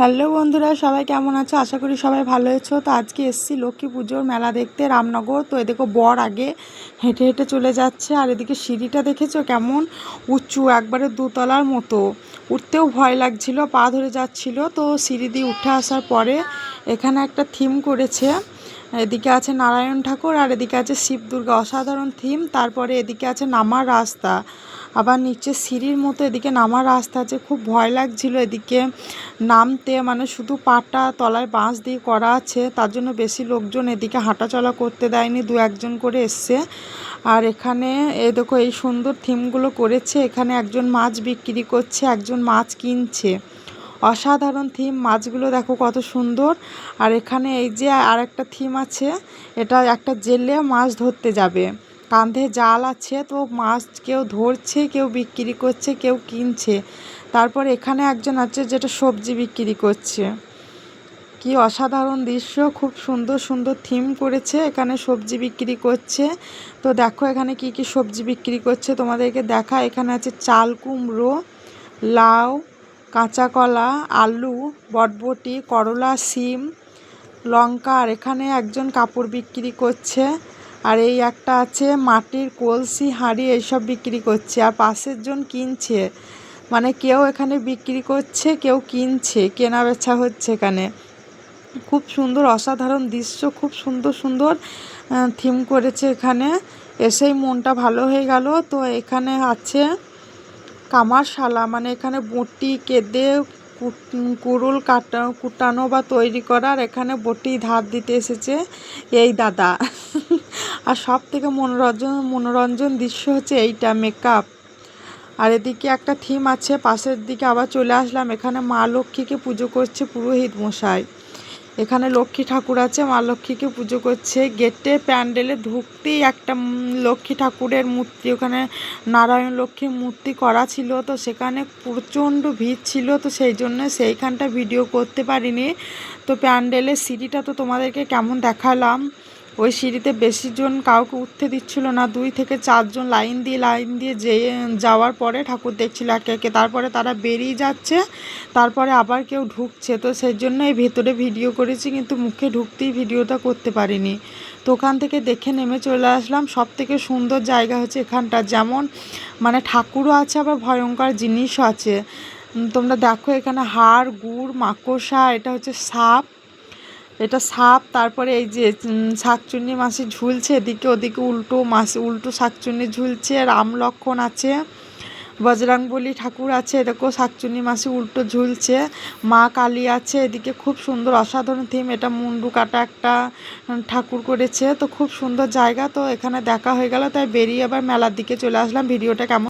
Hello বন্ধুরা, সবাই কেমন আছো? আশা করি সবাই ভালো আছো। তো আজকে এসছি লক্ষ্মী পুজোর মেলা দেখতে রামনগর। তো এদিকে বর আগে হেঁটে হেঁটে চলে যাচ্ছে আর এদিকে সিঁড়িটা দেখেছ কেমন? উঁচু, একবারে দুতলার মতো। উঠতেও ভয় লাগছিল, পা ধরে যাচ্ছিল। তো সিঁড়ি দিয়ে উঠে আসার পরে এখানে একটা থিম করেছে এদিকে আছে নারায়ণ ঠাকুর আর এদিকে আছে শিব দুর্গা। অসাধারণ থিম তারপরে এদিকে আছে নামার রাস্তা। আবার নিচে সিঁড়ির মতো এদিকে নামার রাস্তা আছে। খুব ভয় লাগছিল এদিকে। নামতে মানে শুধু পাটা তলায় বাঁশ দিয়ে করা আছে। তার জন্য বেশি লোকজন এদিকে হাঁটাচলা করতে দেয়নি। দু একজন করে এসছে। আর এখানে এ দেখো, এই সুন্দর থিমগুলো করেছে। এখানে একজন মাছ বিক্রি করছে, একজন মাছ কিনছে। অসাধারণ থিম মাছগুলো দেখো কত সুন্দর। আর এখানে এই যে আর একটা থিম আছে, এটা একটা জেলে মাছ ধরতে যাবে। কাঁধে জাল আছে, তো মাছ কেউ ধরছে, কেউ বিক্রি করছে, কেউ কিনছে। তারপর এখানে একজন আছে যেটা সবজি বিক্রি করছে। কি অসাধারণ দৃশ্য, খুব সুন্দর সুন্দর থিম করেছে। এখানে সবজি বিক্রি করছে। তো দেখো এখানে কি কি সবজি বিক্রি করছে, তোমাদেরকে দেখা। এখানে আছে চাল, কুমড়ো, লাউ কাঁচা কলা আলু, বটবটি, করলা সিম লঙ্কা, আর এখানে একজন কাপড় বিক্রি করছে। আর এই একটা আছে মাটির কলসি, হাঁড়ি, এইসব বিক্রি করছে। আর পাশের জন কিনছে। মানে কেউ এখানে বিক্রি করছে, কেউ কিনছে কেনা বেচা হচ্ছে এখানে। খুব সুন্দর, অসাধারণ দৃশ্য, খুব সুন্দর সুন্দর থিম করেছে এখানে। এসেই মনটা ভালো হয়ে গেল। তো এখানে আছে কামারশালা মানে এখানে বটি কেঁদে কুরুল কাটা, কুটানো বা তৈরি করার এখানে বটি ধার দিতে এসেছে এই দাদা। আর সব থেকে মনোরঞ্জন মনোরঞ্জন দৃশ্য হচ্ছে এইটা মেকআপ আর এদিকে একটা থিম আছে, পাশের দিকে আবার চলে আসলাম, এখানে মা লক্ষ্মীকে পুজো করছে পুরোহিত মশাই। এখানে লক্ষ্মী ঠাকুর আছে, মা লক্ষ্মীকে পুজো করছে। গেটে প্যান্ডেলে ঢুকতেই একটা লক্ষ্মী ঠাকুরের মূর্তি, ওখানে নারায়ণ লক্ষ্মীর মূর্তি করা ছিল তো সেখানে প্রচণ্ড ভিড় ছিল তো সেই জন্য সেইখানটা ভিডিও করতে পারিনি। তো প্যান্ডেলের সিঁড়িটা তো তোমাদেরকে কেমন দেখালাম। ওই সিঁড়িতে বেশি জন কাউকে উঠতে দিচ্ছিল না। দুই থেকে চারজন লাইন দিয়ে লাইন দিয়ে যে যাওয়ার পরে ঠাকুর দেখছিল একে একে। তারপরে তারা বেরিয়ে যাচ্ছে, তারপরে আবার কেউ ঢুকছে। তো সেই জন্য এই ভেতরে ভিডিও করেছি, কিন্তু মুখে ঢুকতেই ভিডিওটা করতে পারিনি। তো ওখান থেকে দেখে নেমে চলে আসলাম। সব থেকে সুন্দর জায়গা হচ্ছে এখানটা। যেমন মানে ঠাকুরও আছে, আবার ভয়ঙ্কর জিনিসও আছে। তোমরা দেখো এখানে হাড়, গুড়, মাকড়সা, এটা হচ্ছে সাপ। এটা সাপ, তারপরে এই যে শাকচুন্নি মাসি ঝুলছে এদিকে ওদিকে উল্টো মাসি উল্টো শাকচুন্নি ঝুলছে রাম লক্ষণ আছে বজরাংবলী ঠাকুর আছে দেখো শাকচুন্নি মাসি উল্টো ঝুলছে মা কালী আছে, এদিকে খুব সুন্দর অসাধারণ থিম এটা মুন্ডু কাটা একটা ঠাকুর করেছে, তো খুব সুন্দর জায়গা, তো এখানে দেখা হয়ে গেল, তাই বেরিয়ে আবার মেলার দিকে চলে আসলাম, ভিডিওটা কেমন